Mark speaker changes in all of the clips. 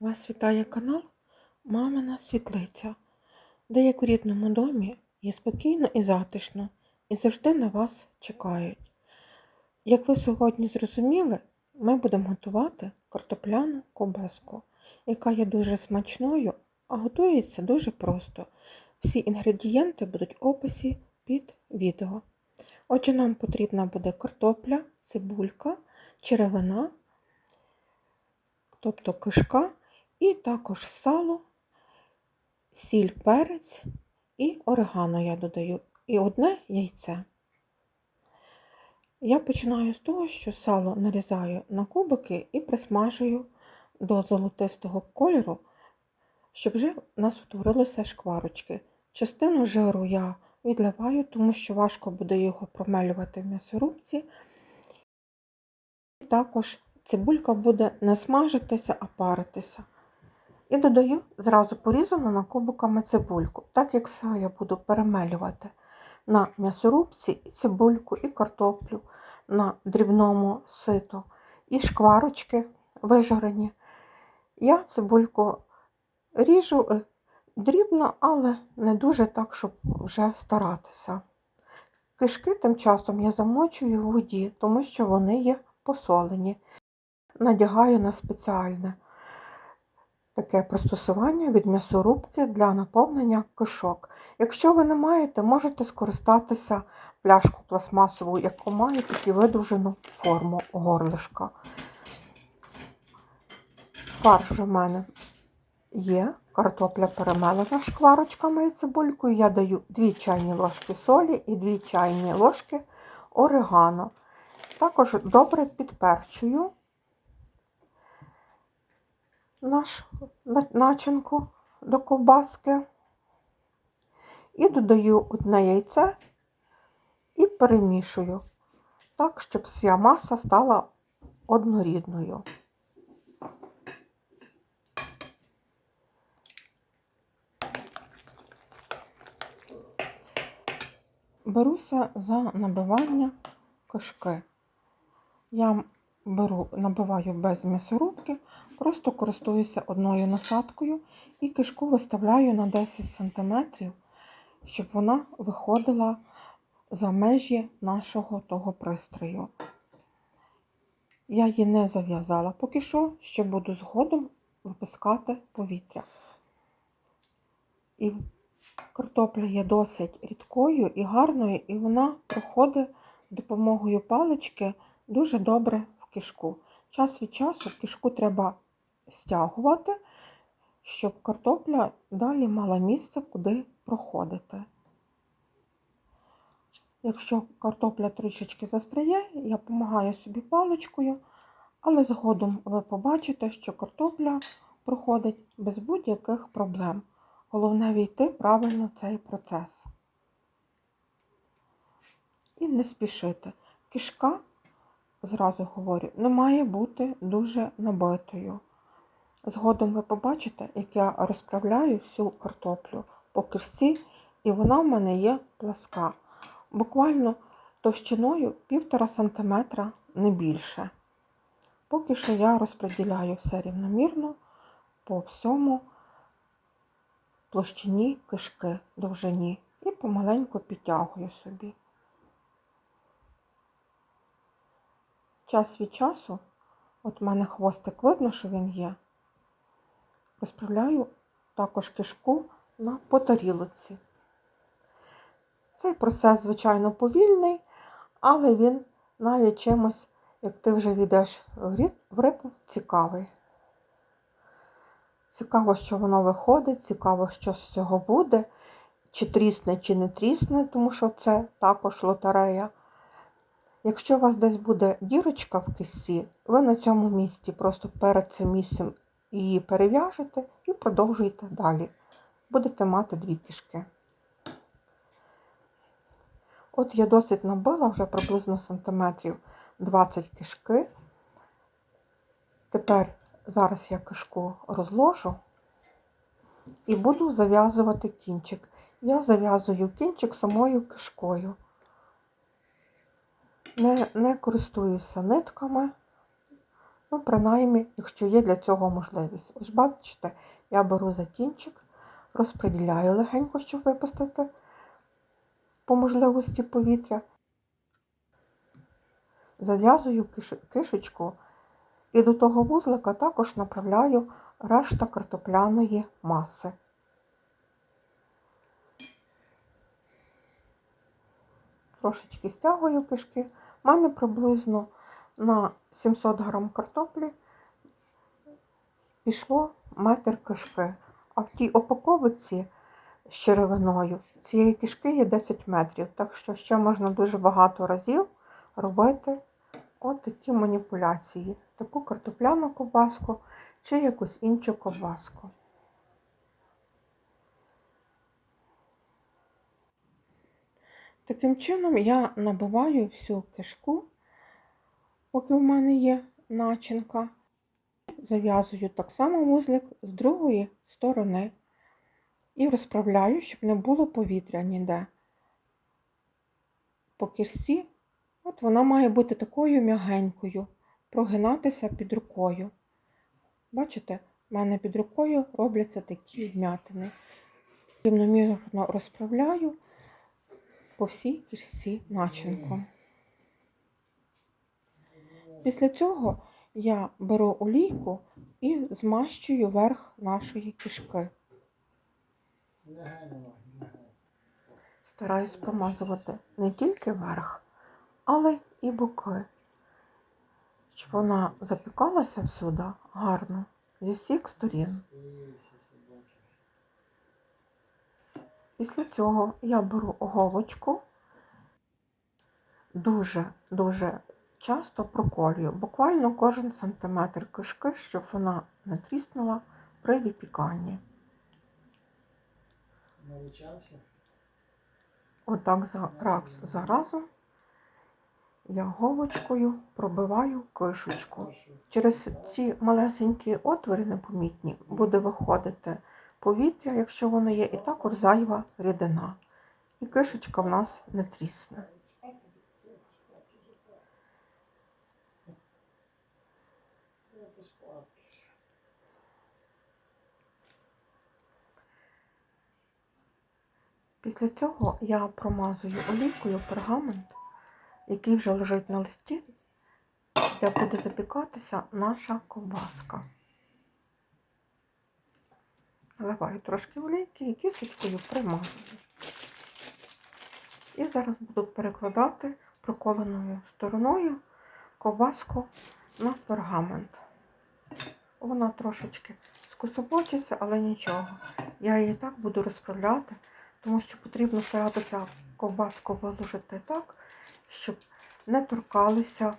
Speaker 1: Вас вітає канал Мамина Світлиця, де як у рідному домі є спокійно і затишно, і завжди на вас чекають. Як ви сьогодні зрозуміли, ми будемо готувати картопляну ковбаску, яка є дуже смачною, а готується дуже просто. Всі інгредієнти будуть в описі під відео. Отже, нам потрібна буде картопля, цибулька, черевина, тобто кишка, і також сало, сіль, перець і орегано я додаю. І одне яйце. Я починаю з того, що сало нарізаю на кубики і присмажую до золотистого кольору, щоб вже у нас утворилися шкварочки. Частину жиру я відливаю, тому що важко буде його промелювати в м'ясорубці. Також цибулька буде не смажитися, а паритися. І додаю зразу порізану кубиками цибульку, так як все я буду перемелювати на м'ясорубці і цибульку, і картоплю на дрібному ситу, і шкварочки вижарені. Я цибульку ріжу е, дрібно, але не дуже так, щоб вже старатися. Кишки тим часом я замочую в воді, тому що вони є посолені. Надягаю на спеціальне таке пристосування від м'ясорубки для наповнення кишок. Якщо ви не маєте, можете скористатися пляшку пластмасову, яку має таку видовжену форму горлишка. Фарш в мене є, картопля перемелена шкварочками і цибулькою. Я даю 2 чайні ложки солі і 2 чайні ложки орегано. Також добре підперчую наш начинку до ковбаски і додаю одне яйце і перемішую так, щоб вся маса стала однорідною. Беруся за набивання кишки. Я беру, набиваю без м'ясорубки, просто користуюся одною насадкою і кишку виставляю на 10 см, щоб вона виходила за межі нашого того пристрою. Я її не зав'язала поки що, ще буду згодом випускати повітря. І картопля є досить рідкою і гарною, і вона проходить допомогою палички дуже добре в кишку. Час від часу кишку треба стягувати, щоб картопля далі мала місце, куди проходити. Якщо картопля трішечки застряє, я допомагаю собі паличкою, але згодом ви побачите, що картопля проходить без будь-яких проблем. Головне війти правильно в цей процес. І не спішити. Кишка, зразу говорю, не має бути дуже набитою. Згодом ви побачите, як я розправляю всю картоплю по кишці, і вона в мене є пласка. Буквально товщиною 1,5 см не більше. Поки що я розподіляю все рівномірно по всьому площині кишки довжині і помаленьку підтягую собі. Час від часу, от в мене хвостик видно, що він є, розправляю також кишку на потарілоці. Цей процес, звичайно, повільний, але він навіть чимось, як ти вже війдеш в ритм, цікавий. Цікаво, що воно виходить, цікаво, що з цього буде, чи трісне, чи не трісне, тому що це також лотерея. Якщо у вас десь буде дірочка в кисі, ви на цьому місці просто перед цим місцем її перев'яжете і продовжуєте далі. Будете мати дві кішки. От я досить набила вже приблизно сантиметрів 20 кишки. Тепер зараз я кишку розложу і буду зав'язувати кінчик. Я зав'язую кінчик самою кишкою. Не, не користуюся нитками, Ну, принаймні, якщо є для цього можливість. Ось бачите, я беру за кінчик, розподіляю легенько, щоб випустити по можливості повітря. Зав'язую кишечку і до того вузлика також направляю решта картопляної маси. Трошечки стягую кишки. У мене приблизно на 700 грам картоплі пішло метр кишки. А в тій упаковці з черевиною цієї кишки є 10 метрів. Так що ще можна дуже багато разів робити от такі маніпуляції. Таку картопляну ковбаску чи якусь іншу ковбаску. Таким чином я набиваю всю кишку, поки в мене є начинка. Зав'язую так само вузлик з другої сторони і розправляю, щоб не було повітря ніде. По кишці, от вона має бути такою м'ягенькою, прогинатися під рукою. Бачите, в мене під рукою робляться такі вмятини. Рівномірно розправляю по всій кишці начинку. Після цього я беру олійку і змащую верх нашої кишки. Стараюсь промазувати не тільки верх, але і боки, щоб вона запікалася всюди гарно зі всіх сторін. Після цього я беру оговочку, дуже-дуже часто проколюю, буквально кожен сантиметр кишки, щоб вона не тріснула при випіканні.
Speaker 2: Навчався.
Speaker 1: Отак за раз за разом я говочкою пробиваю кишечку. Через ці малесенькі отвори непомітні буде виходити повітря, якщо воно є, і також зайва рідина. І кишечка в нас не трісне. Після цього я промазую олійкою пергамент, який вже лежить на листі, де буде запікатися наша ковбаска. Наливаю трошки олійки і кісточкою примазую. І зараз буду перекладати проколеною стороною ковбаску на пергамент. Вона трошечки скособочиться, але нічого. Я її так буду розправляти, тому що потрібно старатися ковбаску виложити так, щоб не торкалися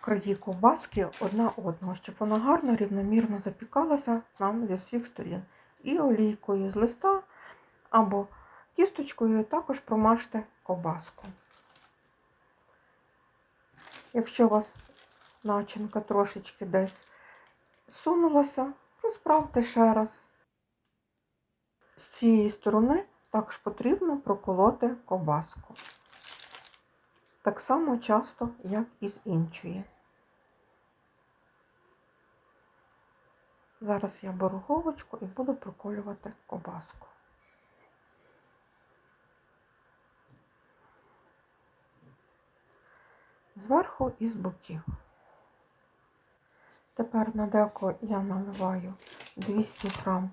Speaker 1: краї ковбаски одна одного, щоб вона гарно, рівномірно запікалася нам зі всіх сторін. І олійкою з листа або кісточкою також промажте ковбаску. Якщо у вас начинка трошечки десь сунулася, розправте ще раз. З цієї сторони також потрібно проколоти ковбаску. Так само часто, як і з іншої. Зараз я беру говочку і буду проколювати ковбаску. Зверху і з боків. Тепер на деко я наливаю 200 грам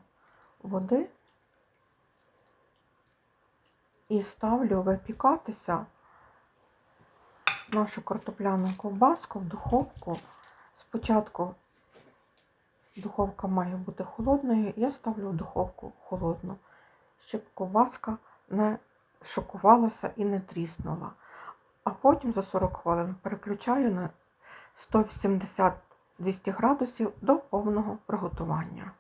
Speaker 1: води і ставлю випікатися нашу картопляну ковбаску в духовку. Спочатку духовка має бути холодною, я ставлю в духовку холодну, щоб ковбаска не шокувалася і не тріснула. А потім за 40 хвилин переключаю на 180-200 градусів до повного приготування.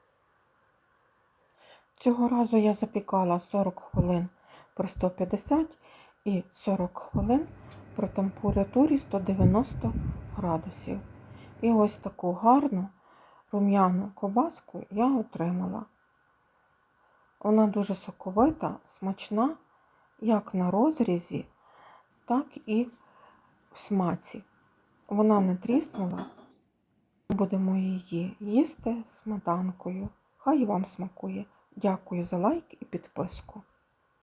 Speaker 1: Цього разу я запікала 40 хвилин при 150 і 40 хвилин при температурі 190 градусів. І ось таку гарну рум'яну ковбаску я отримала. Вона дуже соковита, смачна, як на розрізі, так і в смаці. Вона не тріснула Будемо її їсти сметанкою. Хай вам смакує. Дякую за лайк і підписку.